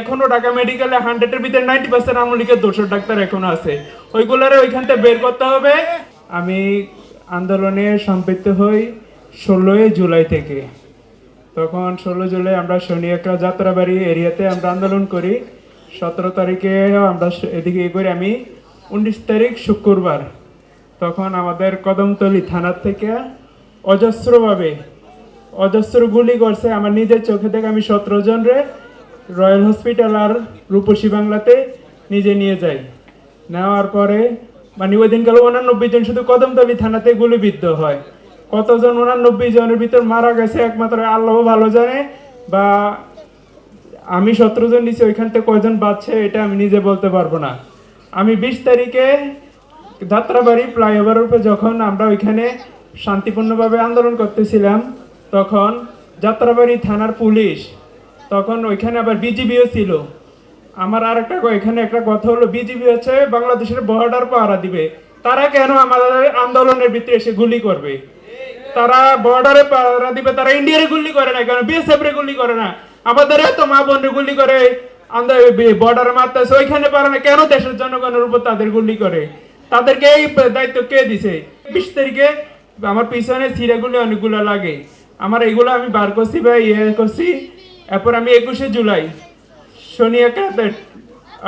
এখনও ঢাকা মেডিকেলে হান্ড্রেডের ভিতরে নাইনটি পার্সেন্ট আমলিকের দোষর ডাক্তার এখনও আছে। ওইগুলারে ওইখান থেকে বের করতে হবে। আমি আন্দোলনে সম্পৃক্ত হই ষোলোই জুলাই থেকে। তখন ষোলো জুলাই আমরা শনি একটা যাত্রাবাড়ি এরিয়াতে আমরা আন্দোলন করি। সতেরো তারিখে আমরা এদিকে করি আমি। উনিশ তারিখ শুক্রবার। তখন আমাদের কদমতলি থানার থেকে অজস্রভাবে অজস্র গুলি করছে। আমার নিজের চোখে থেকে আমি সতেরো জন রে রয়্যাল হসপিটাল আর রূপসী বাংলাতে নিজে নিয়ে যাই নেওয়ার পরে মানে ওই দিনকাল উনানব্বই জন, শুধু কদমতলি থানাতে গুলিবিদ্ধ হয়। কতজন উনানব্বই জনের ভিতর মারা গেছে একমাত্র আল্লাহ ভালো জানে, বা আমি সতেরো জন নিচে ওইখান থেকে কয়জন বাঁচছে এটা আমি নিজে বলতে পারব না। আমি বিশ তারিখে যাত্রাবাড়ি ফ্লাইওভারের উপরে যখন আমরা ওইখানে শান্তিপূর্ণভাবে আন্দোলন করতেছিলাম, তখন যাত্রাবাড়ি থানার পুলিশ তখন ওইখানে আবার বিজিবিও ছিল। আমার আর একটা এখানে একটা কথা হলো বিজিবি হচ্ছে বাংলাদেশের বর্ডার পাহারা দিবে। তারা কেন আমাদের আন্দোলনের ভিতরে এসে গুলি করবে? তারা বর্ডারে পাহারা দিবে, তারা ইন্ডিয়ারে গুলি করে না কেন? বিএসএফ রে গুলি করে না? আমাদের তো মা বোন গুলি করে বর্ডারে মারতেছে, ওইখানে পারে না। কেন দেশের জনগণের উপর তাদের গুলি করে? তাদেরকে এই দায়িত্ব কে দিছে? বিশ তারিখে আমার পিছনে সিরাগুলি অনেকগুলো লাগে। আমার এগুলো আমি বার করছি বা ইয়ে করছি। এরপর আমি একুশে জুলাই, শনি একাতে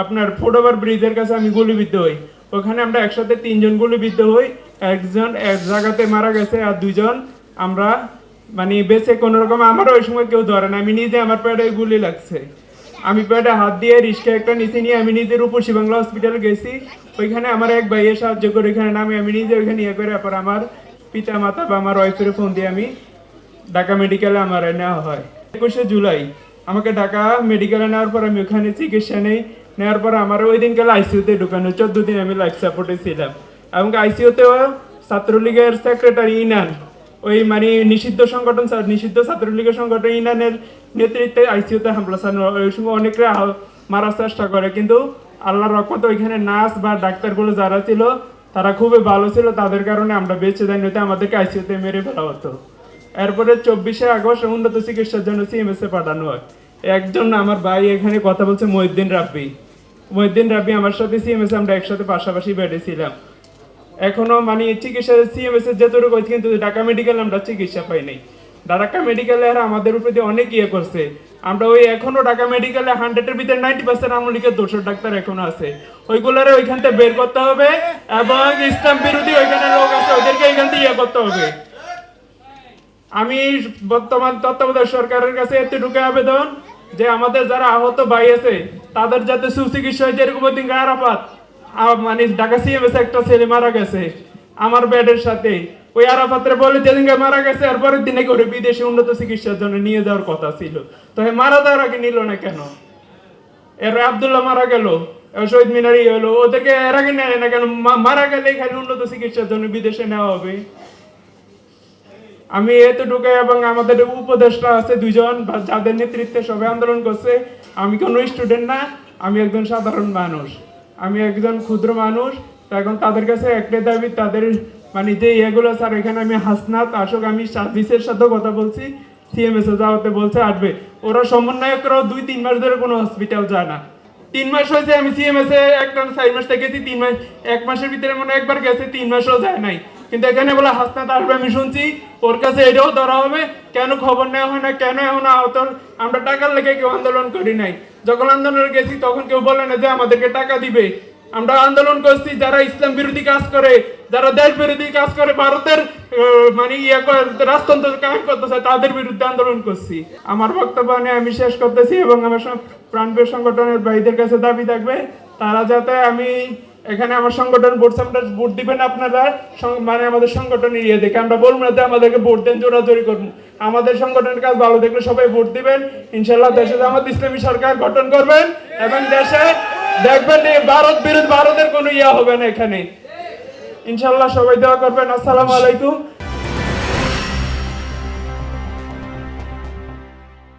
আপনার ফুটওভার ব্রিজের কাছে আমি গুলিবিদ্ধ হই। ওখানে আমরা একসাথে তিনজন গুলিবিদ্ধ হই, একজন এক জায়গাতে মারা গেছে আর দুজন আমরা মানে বেঁচে কোনো রকম আমারও ওই সময় কেউ ধরে না, আমি নিজে আমার পেটে গুলি লাগছে। আমি পেটে হাত দিয়ে রিস্কা একটা নিচে নিয়ে আমি নিজে রূপসী বাংলা হসপিটালে গেছি। ওইখানে আমার এক ভাইয়ের সাহায্য করে ওইখানে নামে, আমি নিজে ওইখানে ইয়ে করে তারপর আমার পিতা মাতা বা আমার ওয়াইফের ফোন দিয়ে আমি ঢাকা মেডিকেলে আমার নেওয়া হয়। একুশে জুলাই। আমাকে ঢাকা মেডিকেলে নেওয়ার পর আমি ওখানে চিকিৎসা নেই। নেওয়ার পর আমার ওই দিনকাল আইসিইউতে ঢুকানো। চোদ্দ দিন আমি লাইফ সাপোর্টে ছিলাম। এবং আইসিইউতেও ছাত্রলীগের সেক্রেটারি ইনান। ওই মানে নিষিদ্ধ সংগঠন নিষিদ্ধ ছাত্রলীগের সংগঠন ইনানের নেতৃত্বে আইসিইউতে হামলা চালানো। ওই সময় অনেকরা আহ- মারার চেষ্টা করে। কিন্তু আল্লাহর রহমতে ওইখানে নার্স বা ডাক্তারগুলো যারা ছিল, তারা খুবই ভালো ছিল। তাদের কারণে আমরা বেঁচে যাই, নয়তো আমাদেরকে আইসিইউতে মেরে ফেলা হতো। এরপরে চব্বিশে আগস্ট উন্নত চিকিৎসার জন্য সিএমএস এ পাঠানো হয়। একজন আমার ভাই এখানে কথা বলছে, মহিউদ্দিন রাব্বি। মহিউদ্দিন রাব্বি আমার সাথে সিএমএস আমরা একসাথে পাশাপাশি বেডেছিলাম এখনও মানে চিকিৎসা সিএমএস এর যতটুকু হয়েছে, কিন্তু ঢাকা মেডিকেল আমরা চিকিৎসা পাই নাই। ঢাকা মেডিকেলে আমাদের উপরে দিয়ে অনেক ইয়ে করছে। আমরা ওই এখনও ঢাকা মেডিকেলে হান্ড্রেডের ভিতরে নাইনটি পার্সেন্ট আমলিকের দোষর ডাক্তার এখনও আছে। ওইগুলারে ওইখান থেকে বের করতে হবে এবং ইসলাম বিরোধী ওইখানে লোক আছে, ওদেরকে ওইখান থেকে ইয়ে করতে হবে। আমি বর্তমান তত্ত্বাবধায়ক সরকারের কাছে এতটুকু আবেদন যে আমাদের যারা আহত ভাই আছে, তাদের যাতে সুচিকিৎসা হয় যেরকম ওই দিন আরাফাত। মানে ঢাকা সিএমএস একটা ছেলে মারা গেছে, আমার বেডের সাথে। ওই আরাফাতের বলে যেদিনকে মারা গেছে এরপরের দিনে করে বিদেশে উন্নত চিকিৎসার জন্য নিয়ে যাওয়ার কথা ছিল। তো হে, মারা যাওয়ার আগে নিল না কেন? এর আব্দুল্লাহ মারা গেল শহীদ মিনারি হলো। ওদেরকে এর আগে নেয় না কেন? মারা গেলে খালি উন্নত চিকিৎসার জন্য বিদেশে নেওয়া হবে। আমি এতটুকু এবং আমাদের উপদেষ্টা আছে দুজন বা যাদের নেতৃত্বে সবাই আন্দোলন করছে, আমি কোনো স্টুডেন্ট না, আমি একজন সাধারণ মানুষ। আমি একজন ক্ষুদ্র মানুষ, তো এখন তাদের কাছে একটাই দাবি, তাদের মানে যে ইয়েগুলো, স্যার, এখানে আমি হাসনাত, আসক, আমি সার্ভিসের সাথেও কথা বলছি সিএমএস এ যাওয়াতে বলছে আসবে। ওরা সমন্বয়করাও দুই, তিন মাস ধরে কোনো হসপিটাল যায় না। তিন মাস হয়েছে আমি সিএমএস একটা চার মাস গেছি তিন মাস, এক মাসের ভিতরে মনে একবার গেছে, তিন মাসও যায় নাই। কিন্তু এখানে বলে, হাসনাত আসবে, আমি শুনছি, ওর কাছে এটাও ধরা হবে। কেন খবর নেওয়া হয় না? কেন এখন আহত? আমরা টাকার লেগে কেউ আন্দোলন করি নাই। যখন আন্দোলনে গেছি, তখন কেউ বলে না যে আমাদেরকে টাকা দিবে। আমরা আন্দোলন করছি, যারা ইসলাম বিরোধী কাজ করে, যারা দেশ বিরোধী কাজ করে, ভারতের মানে ইয়ে রাজতন্ত্র কাজ করতেছে, তাদের বিরুদ্ধে আন্দোলন করছি। আমার বক্তব্য নিয়ে আমি শেষ করতেছি এবং আমার সব প্রাণপ্রিয় সংগঠনের ভাইদের কাছে দাবি থাকবে, তারা যাতে আমি এখানে আমার সংগঠন ভোট সামনে ভোট দিবেন আপনারা মানে আমাদের সংগঠন ইয়ে দেখে আমরা বলব না আমাদেরকে ভোট দেন, জোরাজোরি করুন। আমাদের সংগঠনের কাজ ভালো দেখলে সবাই ভোট দিবেন। ইনশাল্লাহ দেশে জামাত ইসলামী সরকার গঠন করবেন এবং দেশে দেখবেন ভারত বিরোধী ভারতের কোনো ইয়া হবে না এখানে। ইনশাল্লাহ সবাই দেওয়া করবেন। আসসালামু আলাইকুম।